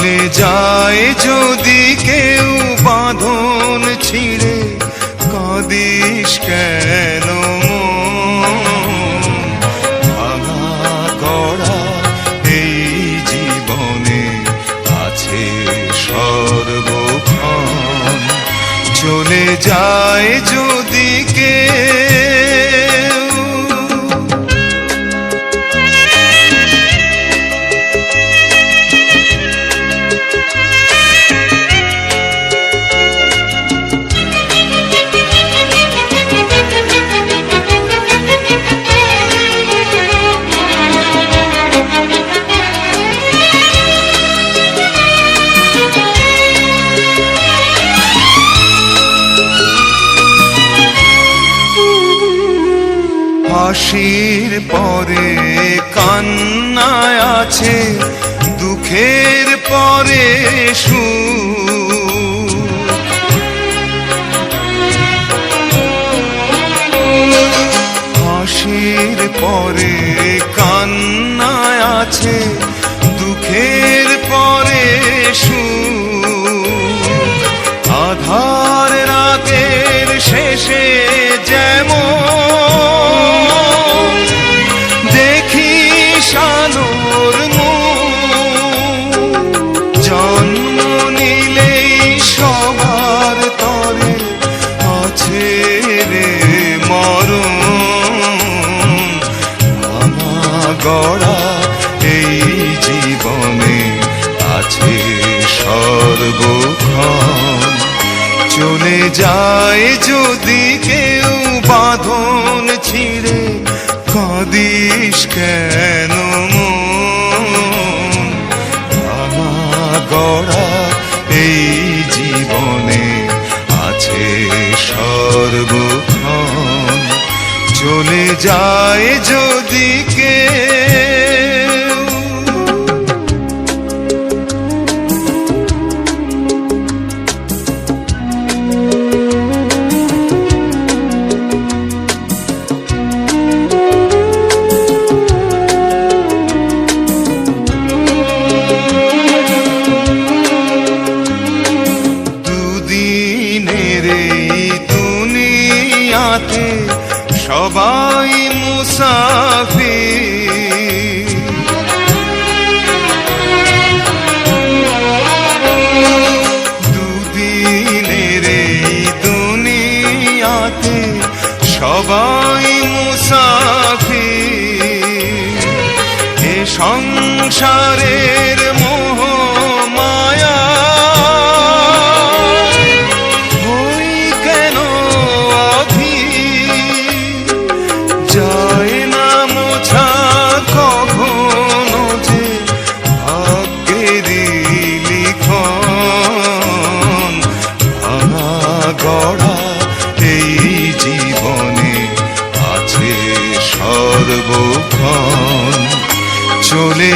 চলে যায় যদি কেউ বাঁধন ছিঁড়ে। কদিস কেন? যায় যদি কেউ বাঁধন ছিঁড়ে, কাঁদিস কেন আমার গড়া এই জীবনে আছে সর্বক্ষণ চলে যায় যদি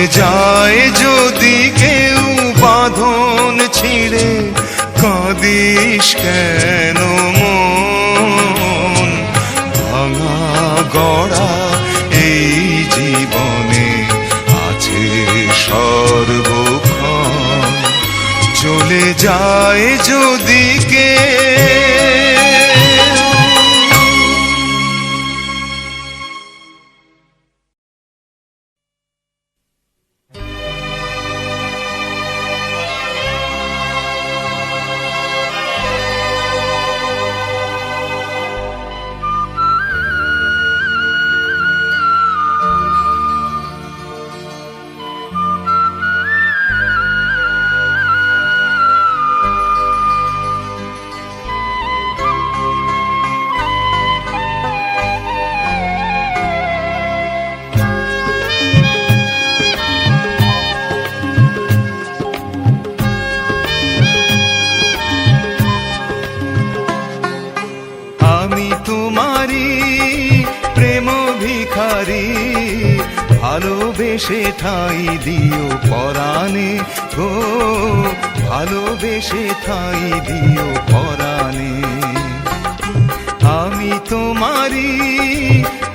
যায় যদি কেউ বাঁধন ছিঁড়ে, কাঁদিস কেন মন? ভাঙা গড়া এই জীবনে আছে সর্বক্ষণ। চলে যায় যদি ভালোবেসে ঠাই দিও পরাণে গো, ভালোবেসে ঠাই দিও পরাণে। আমি তোমারি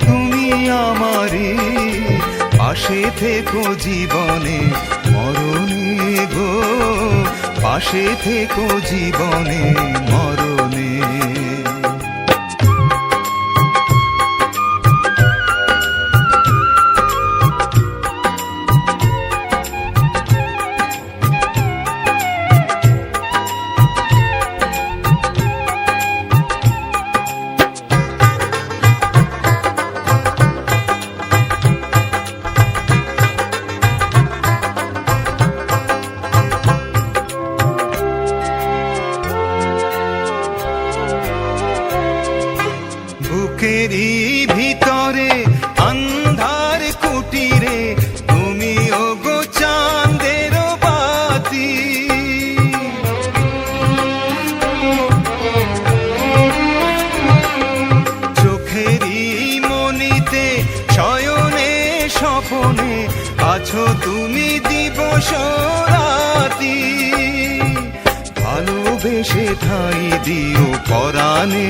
তুমি আমারি পাশে থেকো জীবনে মরণে গো, পাশে থেকো জীবনে মরণে। বুকেরই ভিতরে, অন্ধার কুটিরে, তুমি ও চাঁদের বাতি। চোখেরই মনিতে, শয়নে, স্বপনে আছো তুমি দিবস রাতি। ভালোবেসে ঠাই দিও পরাণে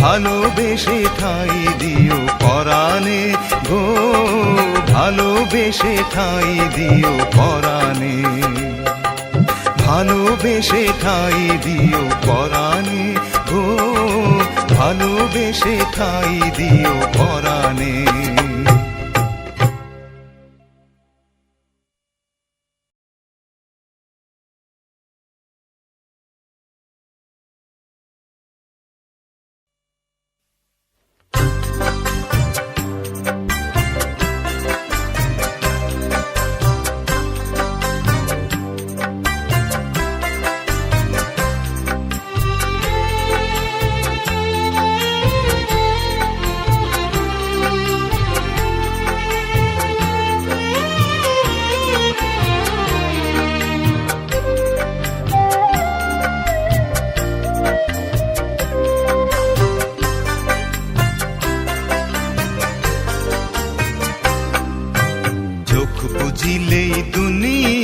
ভালোবেসে ঠাই দিও পরাণে গো, ভালোবেসে ঠাই দিও পরাণে। ভালোবেসে ঠাই দিও পরাণে গো, ভালোবেসে ঠাই দিও পরাণে।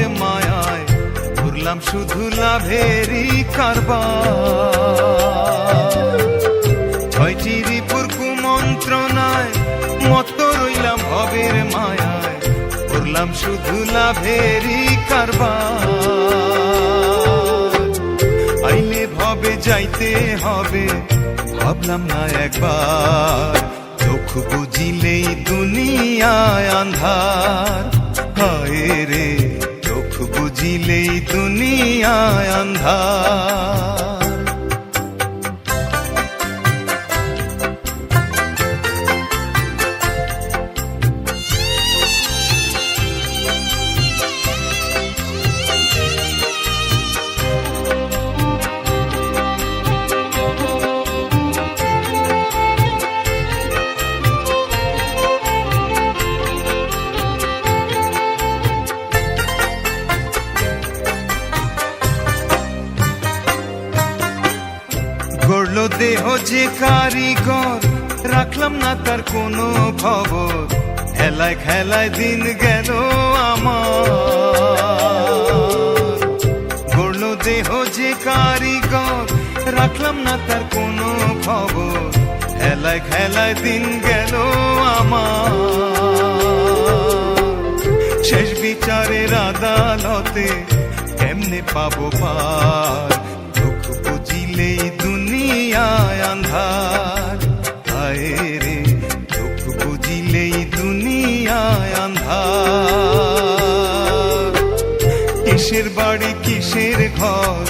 ভবের মায়ায় ঘুরলাম শুধু লাভেরই কারবার। ছয়টি রিপুর কুমন্ত্রণায় মত রইলাম ভবের মায়ায় করলাম শুধু লাভেরই কারবার। আইলে ভবে যাইতে হবে, ভাবলাম না একবার, চোখ বুঝিলেই দুনিয়ায় আন্ধার। হায় রে। বুঝিলেই দুনিয়ায় আন্ধার যে কারিগর, রাখলাম না তার কোনো খবর। খেলায় খেলায় দিন গেল আমার। গড়লো দেহ যে কারিগর, রাখলাম না তার কোনো খবর। খেলায় খেলায় দিন গেল আমার। শেষ বিচারের আদালতে কেমনে পাবো পার? দুঃখ বুঝিলেই দুনিয়ায় আন্ধার। হায় রে, দুঃখ বুঝিলেই দুনিয়ায় আন্ধার। কিসের বাড়ি, কিসের ঘর,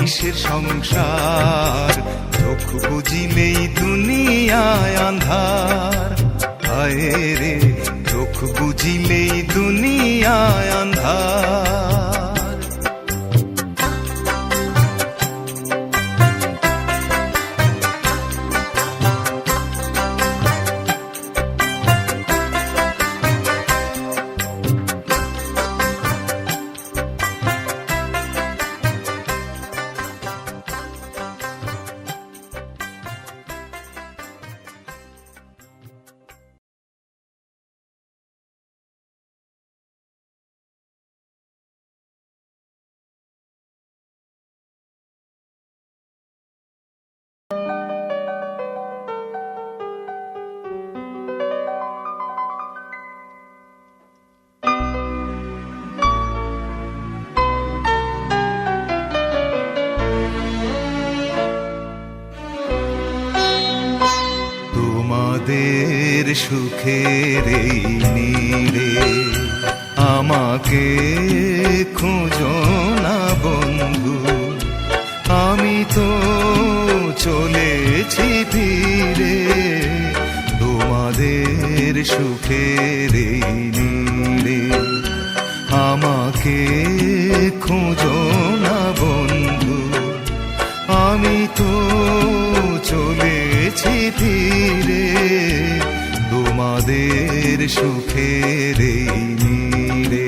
কিসের সংসার? চোখ বুঝিলেই দুনিয়ায় আন্ধার। হায় রে চোখ বুঝিলেই দুনিয়ায় আন্ধার। সুখের এই নীড়ে আমাকে খুঁজো না বন্ধু। আমি তো চলেছি ফিরে, তোমাদের সুখের এই নীড়ে আমাকে খুঁজো না বন্ধু। আমি তো চলেছি ফিরে তোমাদের সুখের এই নীড়ে।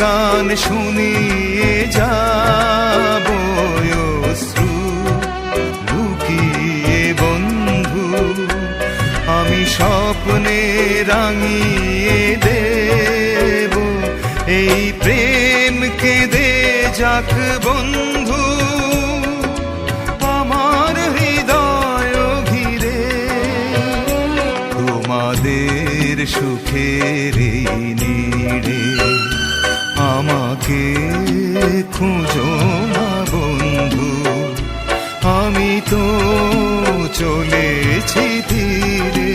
গান শুনিয়ে যাব অশ্রু লুকিয়ে বন্ধু, আমি স্বপ্নে রাঙিয়ে দেব। এই প্রেমকে দে যাক বন্ধু, আমার হৃদয় ঘিরে। তোমাদের সুখের এই আমাকে খুঁজো না বন্ধু। আমি তো চলেছি ধীরে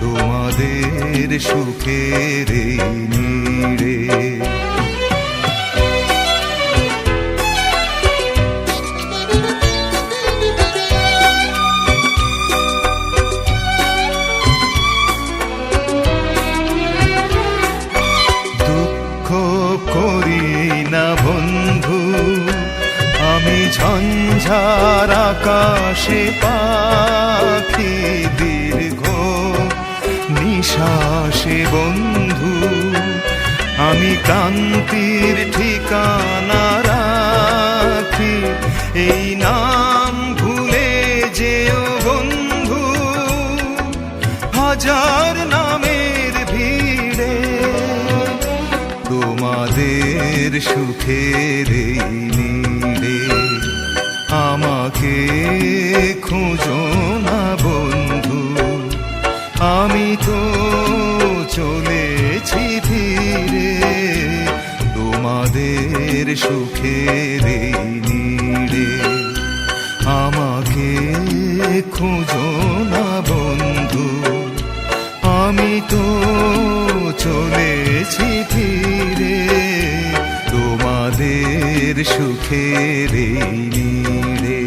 তোমাদের সুখের নিড়ে। আকাশে পাখি দীর্ঘ নিশাসে বন্ধু। আমি ক্রান্তির ঠিকানা রাখি। এই নাম ভুলে যেও বন্ধু। হাজার নামের ভিড়ে তোমাদের সুখের এই আমাকে খোঁজো না বন্ধু। আমি তো চলেছি ফিরে তোমাদের এই নীড়ে আমাকে খোঁজো না বন্ধু। আমি তো চলেছি ফিরে তোমাদের সুখের নীড়ে